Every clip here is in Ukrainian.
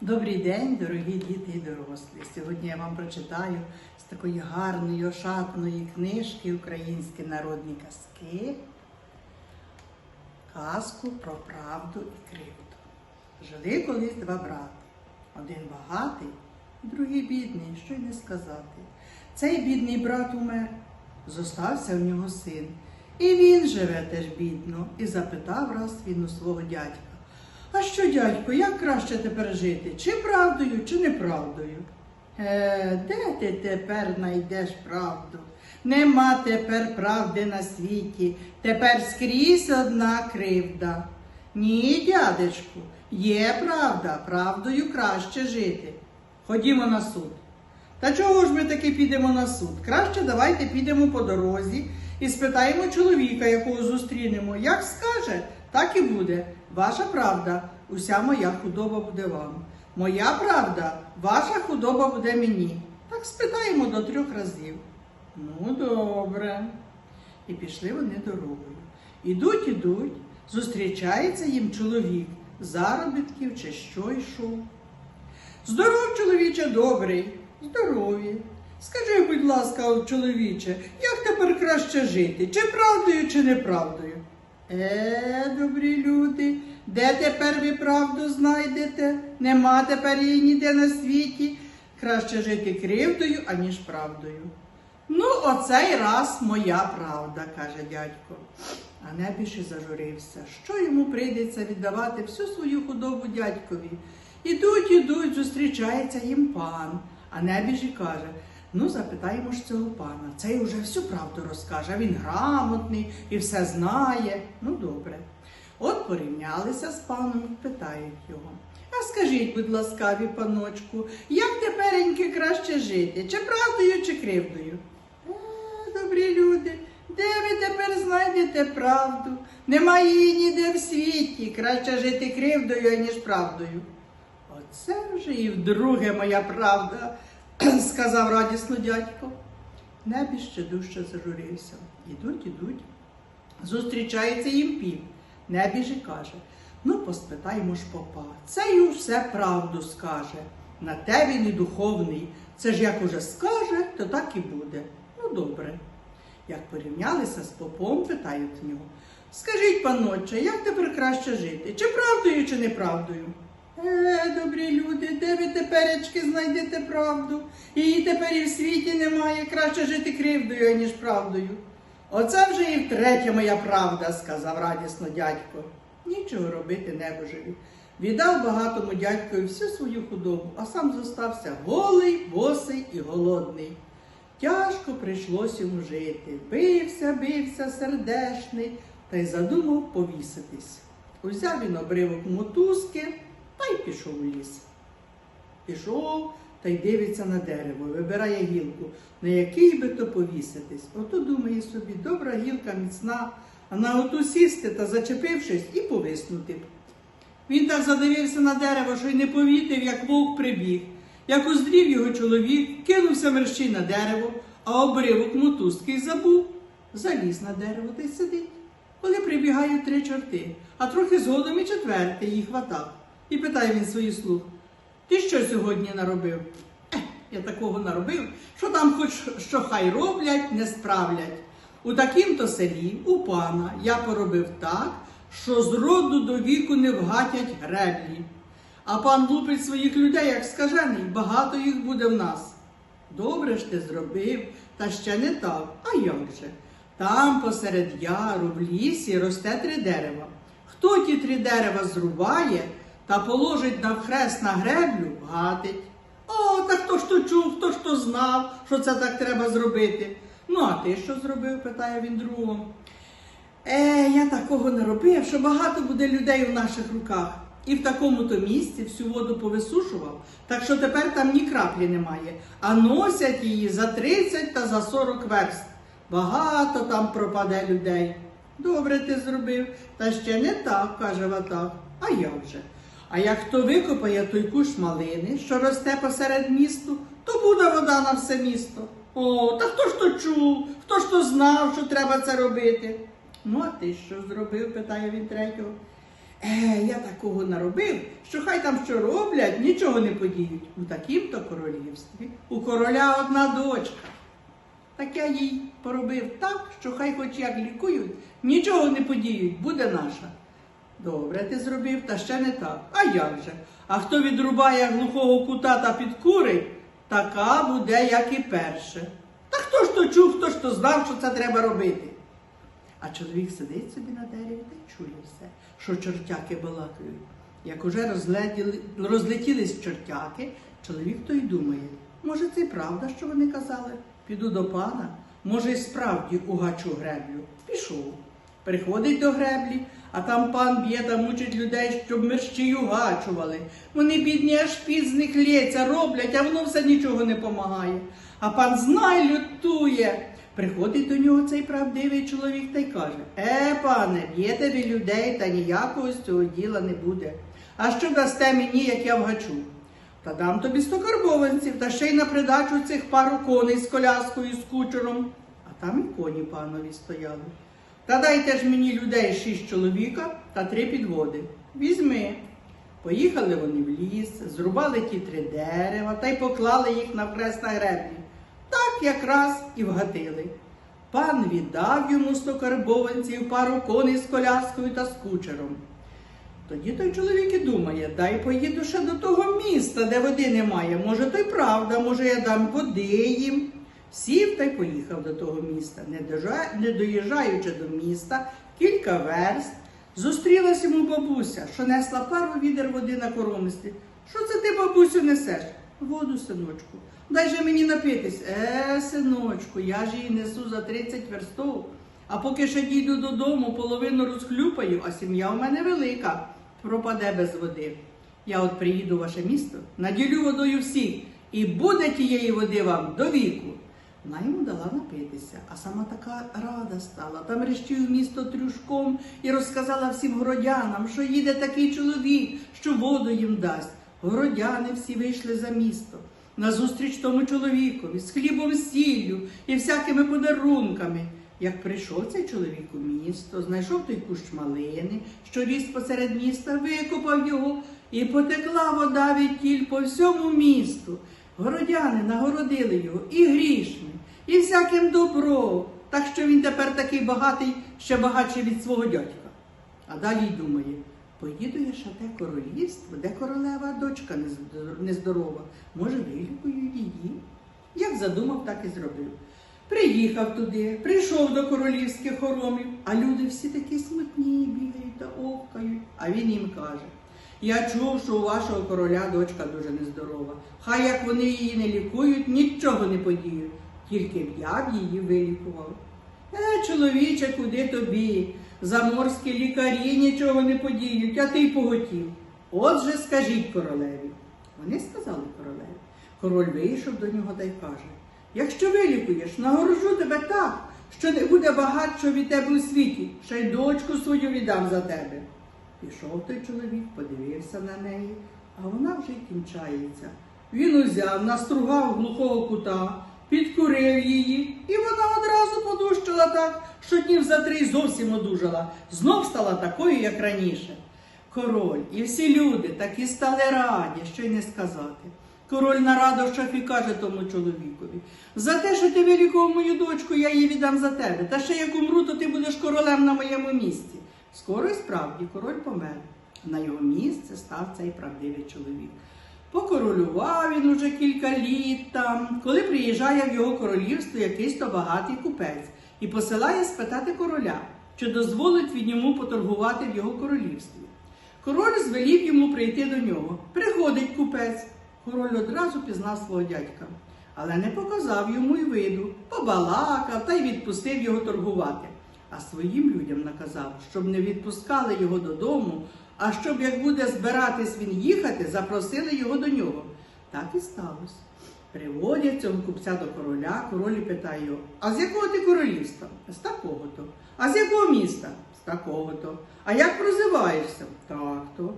Добрий день, дорогі діти і дорослі. Сьогодні я вам прочитаю з такої гарної, ошатної книжки Українські народні казки казку про правду і кривду. Жили колись два брати. Один багатий, другий бідний, що й не сказати. Цей бідний брат умер, зостався в нього син. І він живе теж бідно, і запитав раз він у свого дядька. А що, дядько, як краще тепер жити? Чи правдою, чи неправдою? Е, де ти тепер знайдеш правду? Нема тепер правди на світі, тепер скрізь одна кривда. Ні, дядечку, є правда, правдою краще жити. Ходімо на суд. Та чого ж ми таки підемо на суд? Краще давайте підемо по дорозі і спитаємо чоловіка, якого зустрінемо. Як скаже, так і буде. Ваша правда, уся моя худоба буде вам. Моя правда, ваша худоба буде мені. Так спитаємо до трьох разів. Ну, добре. І пішли вони дорогою. Ідуть, ідуть, зустрічається їм чоловік, заробітків чи що йшов. Здоров, чоловіче, добрий, здорові. Скажи, будь ласка, чоловіче, як тепер краще жити? Чи правдою, чи неправдою? Е, добрі люди, де тепер ви правду знайдете? Нема тепер її ніде на світі. Краще жити кривдою, аніж правдою. Ну, оцей раз моя правда, каже дядько. А небіж і зажурився. Що йому прийдеться віддавати всю свою худобу дядькові? Ідуть, ідуть, зустрічається їм пан. А небіж і каже: ну, запитаємо ж цього пана. Цей уже всю правду розкаже. Він грамотний і все знає. Ну, добре. От порівнялися з паном питають його. А скажіть, будь ласкаві, паночку, як тепереньки краще жити? Чи правдою, чи кривдою? Е, добрі люди, де ви тепер знайдете правду? Немає її ніде в світі. Краще жити кривдою, аніж правдою. Оце вже і вдруге моя правда, сказав радісно дядько. Небі ще дужче зажурився. Ідуть, ідуть. Зустрічається їм пів. Небіж і каже, ну поспитаймо ж попа. Цей уж все правду скаже. На те він і духовний. Це ж як уже скаже, то так і буде. Ну, добре. Як порівнялися з попом, питають нього. Скажіть, паноче, як тепер краще жити? Чи правдою, чи неправдою? Е, ви теперечки знайдете правду? Її тепер і в світі немає. Краще жити кривдою, аніж правдою. Оце вже і втретє моя правда, сказав радісно дядько. Нічого робити небожеві. Віддав багатому дядькові всю свою худобу, а сам зостався голий, босий і голодний. Тяжко прийшлось йому жити. Бився, бився, сердешний, та й задумав повіситись. Узяв він обривок мотузки та й пішов у ліс. Пішов та й дивиться на дерево, вибирає гілку, на який би то повіситись. Ото думає собі, добра гілка міцна, а на оту сісти та зачепившись і повиснути. б. Він так задивився на дерево, що й не повітив, як вовк прибіг. Як уздрів його чоловік, кинувся мерщій на дерево, а обривок мотузки забув. Заліз на дерево та й сидить. Коли прибігають три чорти, а трохи згодом і четвертий їх хватав. І питає він свої слуг. Ти що сьогодні наробив? Ех, я такого наробив, що там хоч що хай роблять, не справлять. У такім-то селі, у пана, я поробив так, що з роду до віку не вгатять греблі. А пан лупить своїх людей, як скажений, багато їх буде в нас. Добре ж ти зробив, та ще не так. А як же? Там посеред яру в лісі росте три дерева. Хто ті три дерева зрубає та положить навхрест на греблю, гатить. О, та хто ж то чув, хто ж то знав, що це так треба зробити. Ну, а ти що зробив? питає він другого. Е, я такого не робив, що багато буде людей у наших руках. І в такому-то місці всю воду повисушував, так що тепер там ні краплі немає, а носять її за 30 та за 40 верст. Багато там пропаде людей. Добре ти зробив, та ще не так, каже Ватак. А як же? А як хто викопає той куш малини, що росте посеред місту, то буде вода на все місто. О, та хто ж то чув, хто ж то знав, що треба це робити? Ну, а ти що зробив? питає він третього. Е, я такого наробив, що хай там що роблять, нічого не подіють. У такім-то королівстві у короля одна дочка. Так я їй поробив так, що хай хоч як лікують, нічого не подіють, буде наша. Добре, ти зробив, та ще не так. А як же? А хто відрубає глухого кута та підкурить, така буде, як і перше. Та хто ж то чув, хто ж то знав, що це треба робити? А чоловік сидить собі на дереві та чує все, що чортяки балакають. Як уже розлетілись чортяки, чоловік то й думає, може, це й правда, що вони казали? Піду до пана, може, й справді угачу греблю. Пішов. Приходить до греблі, а там пан б'є та мучить людей, щоб мерщій угачували. Вони, бідні, аж під з них лється, роблять, а воно все нічого не помагає. А пан знай лютує. Приходить до нього цей правдивий чоловік та й каже: Е, пане, б'єте ви людей, та ніякого з цього діла не буде. А що дасте мені, як я вгачу? Та дам тобі сто карбованців, та ще й на придачу цих пару коней з коляскою, з кучером. А там і коні панові стояли. Та дайте ж мені людей шість чоловіка та три підводи. Візьми. Поїхали вони в ліс, зрубали ті три дерева та й поклали їх навкрест на греблі. Так якраз і вгатили. Пан віддав йому сто карбованців, пару коней з коляскою та з кучером. Тоді той чоловік і думає, дай поїду ще до того міста, де води немає. Може, то й правда, може, я дам води їм. Сів та й поїхав до того міста. Не, доїжджаючи до міста, кілька верст, зустрілась йому бабуся, що несла пару відер води на коромислі. Що це ти, бабусю, несеш? Воду, синочку. Дай же мені напитись. Е, синочку, я ж її несу за 30 верстов. А поки ще дійду додому, половину розхлюпаю, а сім'я у мене велика, пропаде без води. Я от приїду в ваше місто, наділю водою всіх, і буде тієї води вам до віку. Вона йому дала напитися, а сама така рада стала. Там рештів місто трюшком і розказала всім городянам, що їде такий чоловік, що воду їм дасть. Городяни всі вийшли за місто. Назустріч тому чоловікові з хлібом сіллю і всякими подарунками. Як прийшов цей чоловік у місто, знайшов той кущ малини, що ріс посеред міста, викопав його, і потекла вода від тіль по всьому місту. Городяни нагородили його і грішми, всяким добром, так що він тепер такий багатий, ще багатший від свого дядька. А далі й думає, поїду я ще те королівство, де королева дочка нездорова, може, вилікую її. Як задумав, так і зробив. Приїхав туди, прийшов до королівських хоромів, а люди всі такі смутні, бігають та овкають. А він їм каже: Я чув, що у вашого короля дочка дуже нездорова. Хай як вони її не лікують, нічого не подіють. Тільки б я б її вилікував. Е, чоловіче, куди тобі? Заморські лікарі нічого не подіють, а ти й поготів. Отже, скажіть королеві. Вони сказали королеві. Король вийшов до нього та й каже: Якщо вилікуєш, нагороджу тебе так, що не буде багатшого від тебе у світі, ще й дочку свою віддам за тебе. Пішов той чоловік, подивився на неї, а вона вже й кінчається. Він узяв, настругав глухого кута, підкурив її, і вона одразу подущала так, що днів за три зовсім одужала, знов стала такою, як раніше. Король і всі люди такі стали раді, що й не сказати. Король на радощах і каже тому чоловікові: за те, що ти вилікував мою дочку, я її віддам за тебе. Та ще як умру, то ти будеш королем на моєму місці. Скоро і справді король помер. На його місце став цей правдивий чоловік. Покоролював він уже кілька літ там, коли приїжджає в його королівство якийсь то багатий купець і посилає спитати короля, чи дозволить він йому поторгувати в його королівстві. Король звелів йому прийти до нього. Приходить купець. Король одразу пізнав свого дядька, але не показав йому й виду, побалакав та й відпустив його торгувати. А своїм людям наказав, щоб не відпускали його додому, а щоб як буде збиратись він їхати, запросили його до нього. Так і сталося. Приводять цього купця до короля, король питає його, а з якого ти королівства? З такого-то. А з якого міста? З такого-то. А як прозиваєшся? Так-то.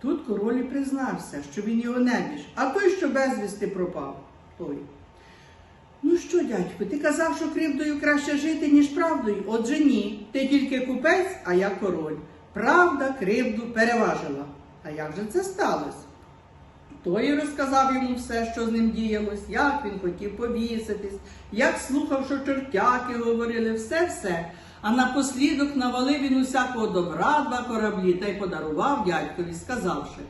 Тут король признався, що він його небіж, а той, що безвісти пропав, той. Ну що, дядько, ти казав, що кривдою краще жити, ніж правдою? Отже ні. Ти тільки купець, а я король. Правда кривду переважила. А як же це сталося? Той розказав йому все, що з ним діялось, як він хотів повіситись, як слухав, що чортяки говорили, все-все. А напослідок навалив він усякого добра два кораблі та й подарував дядькові, сказавши: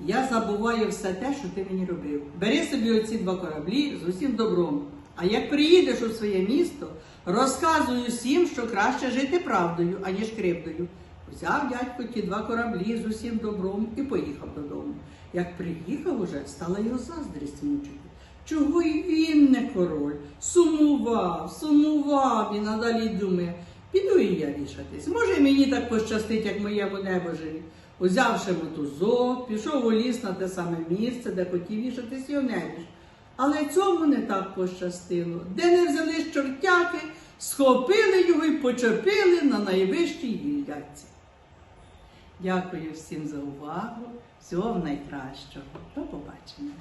Я забуваю все те, що ти мені робив. Бери собі оці два кораблі з усім добром. А як приїдеш у своє місто, розказуй усім, що краще жити правдою, аніж кривдою. Взяв дядько ті два кораблі з усім добром і поїхав додому. Як приїхав уже, стала його заздрість мучити. Чого й він не король? Сумував, сумував і надалі думає, піду і я вішатись. Може, мені так пощастить, як моєму небожеві. Узявши мотузок, пішов у ліс на те саме місце, де хотів вішатись і онебіж. Але цьому не так пощастило. Де не взялись чортяки, схопили його і почепили на найвищій гілляці. Дякую всім за увагу. Всього найкращого. До побачення.